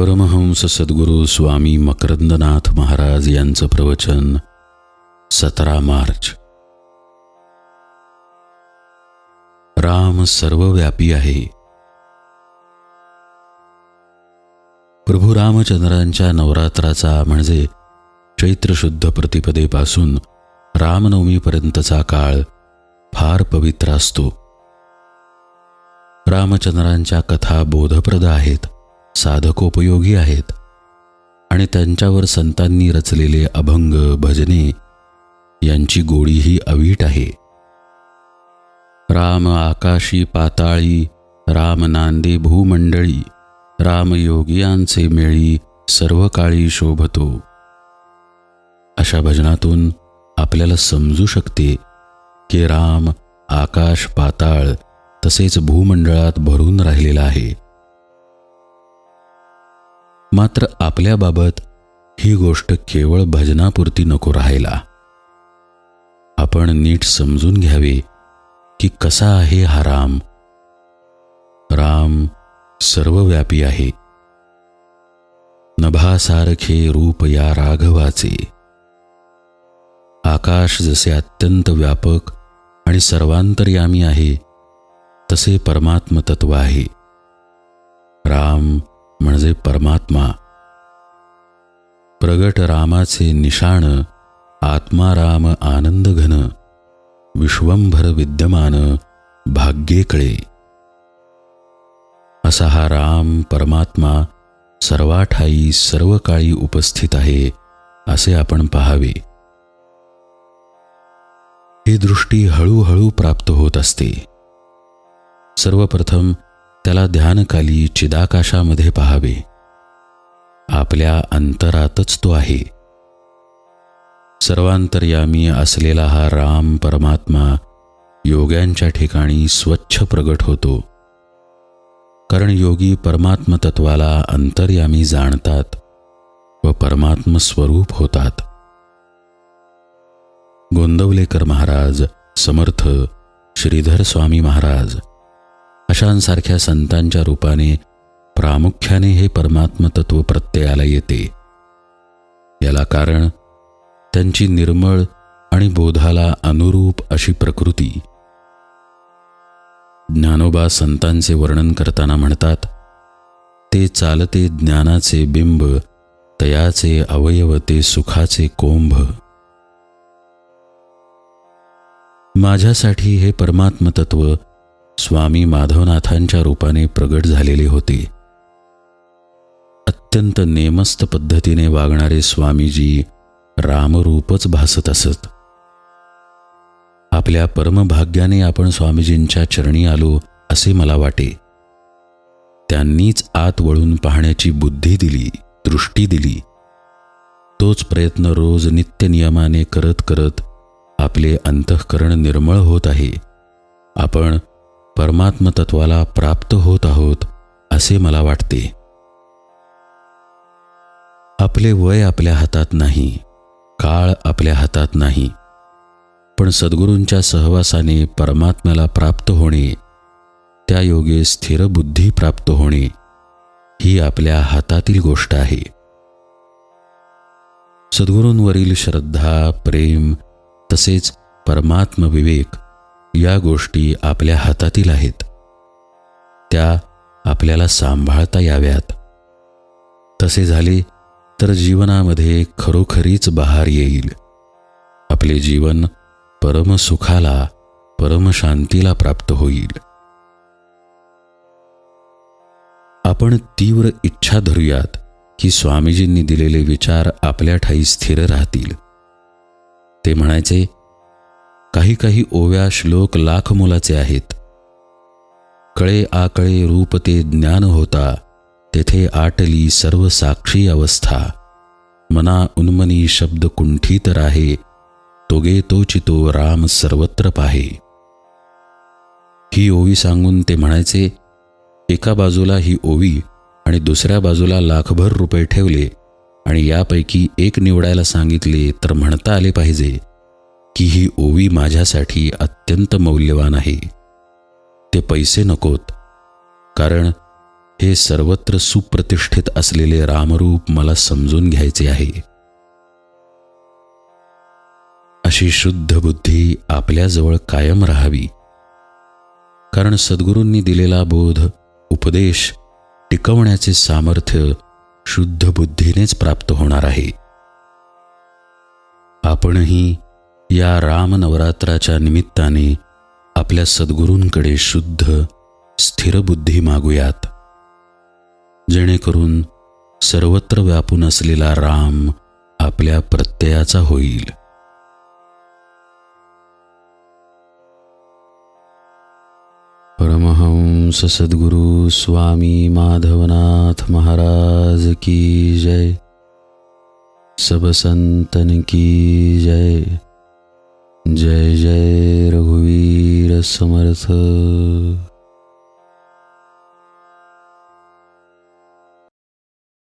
परमहंस सद्गुरू स्वामी मकरंदनाथ महाराज यांचं प्रवचन सतरा मार्च. राम सर्वव्यापी आहे. प्रभू रामचंद्रांच्या नवरात्राचा म्हणजे चैत्र शुद्ध प्रतिपदेपासून रामनवमीपर्यंतचा काळ फार पवित्र असतो. रामचंद्रांच्या कथा बोधप्रद आहेत. साधकोपयोगी आहेत. आणि त्यांच्यावर संतांनी रचलेले अभंग भजने यांची गोडीही अवीट आहे. राम आकाशी पाताळी राम नांदे भूमंडळी राम योगियांचे मेळी सर्व काळी शोभतो. अशा भजनातून आपल्याला समजू शकते की राम आकाश पाताळ तसेच भूमंडळात भरून राहिलेला आहे. मात्र आपल्याबाबत ही गोष्ट केवळ भजनापुरती नको राहायला. आपण नीट समजून घ्यावे की कसा आहे हा राम. राम सर्वव्यापी आहे. नभासारखे रूप या राघवाचे. आकाश जसे अत्यंत व्यापक आणि सर्वांतर्यामी आहे तसे परमात्म तत्व आहे. राम म्हणजे परमात्मा. प्रगट रामाचे निशाण आत्माराम आनंद घन विश्वंभर विद्यमान भाग्येकळे असा हा राम परमात्मा सर्वाठाई सर्व काळी उपस्थित आहे असे आपण पाहावे. ही दृष्टी हळूहळू प्राप्त होत असते. सर्वप्रथम त्याला ध्यानकाली चिदाकाशामध्ये पाहावे. आपल्या अंतरातच तो आहे. सर्वांतर्यामी असलेला हा राम परमात्मा योग्यांच्या ठिकाणी स्वच्छ प्रगट होतो. कारण योगी परमात्मतत्वाला अंतर्यामी जाणतात व परमात्म स्वरूप होतात. गोंदवलेकर महाराज समर्थ श्रीधर स्वामी महाराज अशांसारख्या संतांच्या रूपाने प्रामुख्याने हे परमात्मतत्व प्रत्ययाला येते. याला कारण त्यांची निर्मळ आणि बोधाला अनुरूप अशी प्रकृती. ज्ञानोबा संतांचे वर्णन करताना म्हणतात ते चालते ज्ञानाचे बिंब तयाचे अवयव ते सुखाचे कोंभ माझ्यासाठी हे परमात्मतत्व तत्व स्वामी माधवनाथांच्या रूपाने प्रगट झालेले होते. अत्यंत नेमस्त पद्धतीने वागणारे स्वामीजी रामरूपच भासत असत. आपल्या परमभाग्याने आपण स्वामीजींच्या चरणी आलो असे मला वाटे. त्यांनीच आत वळून पाहण्याची बुद्धी दिली दृष्टी दिली. तोच प्रयत्न रोज नित्यनियमाने करत करत आपले अंतःकरण निर्मळ होत आहे. आपण परमात्म तत्वाला प्राप्त होत आहोत असे मला वाटते. आपले वय आपल्या हातात नाही काळ आपल्या हातात नाही. पण सद्गुरूंच्या सहवासाने परमात्म्याला प्राप्त होणे त्या योगे स्थिर बुद्धी प्राप्त होणे ही आपल्या हातातील गोष्ट आहे. सद्गुरूंवरील श्रद्धा प्रेम तसेच परमात्म विवेक या गोष्टी आपल्या हातातील आहेत. त्या आपल्याला सांभाळता याव्यात. तसे झाले तर जीवनामध्ये खरोखरीच बहार येईल. आपले जीवन परमसुखाला परमशांतीला प्राप्त होईल. आपण तीव्र इच्छा धरूयात की स्वामीजींनी दिलेले विचार आपल्या ठाई स्थिर राहतील. ते म्हणायचे काही काही ओव्या श्लोक लाख मुलाचे आहेत. कळे आकळे रूप ते ज्ञान होता तेथे आटली सर्व साक्षी अवस्था. मना उन्मनी शब्द कुंठित राहे तोगे तो चितो राम सर्वत्र पाहे. ही ओवी सांगून ते म्हणायचे एका बाजूला ही ओवी आणि दुसऱ्या बाजूला लाखभर रुपये ठेवले आणि यापैकी एक निवडायला सांगितले तर म्हणता आले पाहिजे. की ही ओवी माझ्यासाठी अत्यंत मौल्यवान आहे. ते पैसे नकोत कारण हे सर्वत्र सुप्रतिष्ठित असलेले रामरूप मला समजून घ्यायचे आहे. अशी शुद्ध बुद्धी आपल्याजवळ कायम राहावी. कारण सद्गुरूंनी दिलेला बोध उपदेश टिकवण्याचे सामर्थ्य शुद्ध बुद्धीनेच प्राप्त होणार आहे. आपणही या रामनवरात्राच्या निमित्ताने आपल्या सद्गुरूंकडे शुद्ध स्थिर बुद्धी मागूयात. जेणेकरून सर्वत्र व्यापून असलेला राम आपल्या प्रत्ययाचा होईल. परमहंस सद्गुरु स्वामी माधवनाथ महाराज की जय। सब संतन की जय। जय जय रघुवीर समर्थ।